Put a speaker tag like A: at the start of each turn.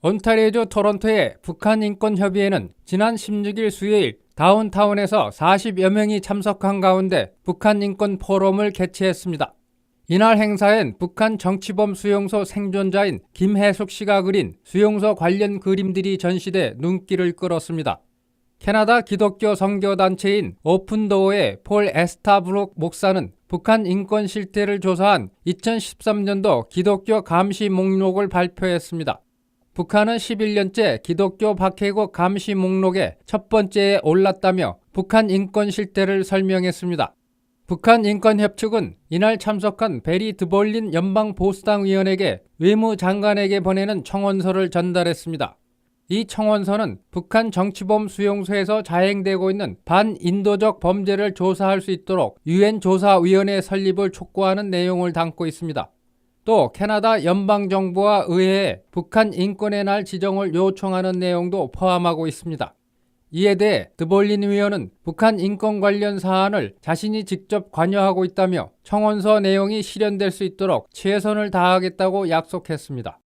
A: 온타리오주 토론토의 북한 인권협의회는 지난 16일 수요일 다운타운에서 40여 명이 참석한 가운데 북한 인권 포럼을 개최했습니다. 이날 행사엔 북한 정치범 수용소 생존자인 김혜숙 씨가 그린 수용소 관련 그림들이 전시돼 눈길을 끌었습니다. 캐나다 기독교 선교단체인 오픈도어의 폴 에스타브룩 목사는 북한 인권 실태를 조사한 2013년도 기독교 감시 목록을 발표했습니다. 북한은 11년째 기독교 박해국 감시 목록에 첫 번째에 올랐다며 북한 인권 실태를 설명했습니다. 북한 인권협 측은 이날 참석한 베리 드볼린 연방보수당 위원에게 외무장관에게 보내는 청원서를 전달했습니다. 이 청원서는 북한 정치범 수용소에서 자행되고 있는 반인도적 범죄를 조사할 수 있도록 유엔 조사위원회 설립을 촉구하는 내용을 담고 있습니다. 또 캐나다 연방정부와 의회에 북한 인권의 날 지정을 요청하는 내용도 포함하고 있습니다. 이에 대해 드볼린 위원은 북한 인권 관련 사안을 자신이 직접 관여하고 있다며 청원서 내용이 실현될 수 있도록 최선을 다하겠다고 약속했습니다.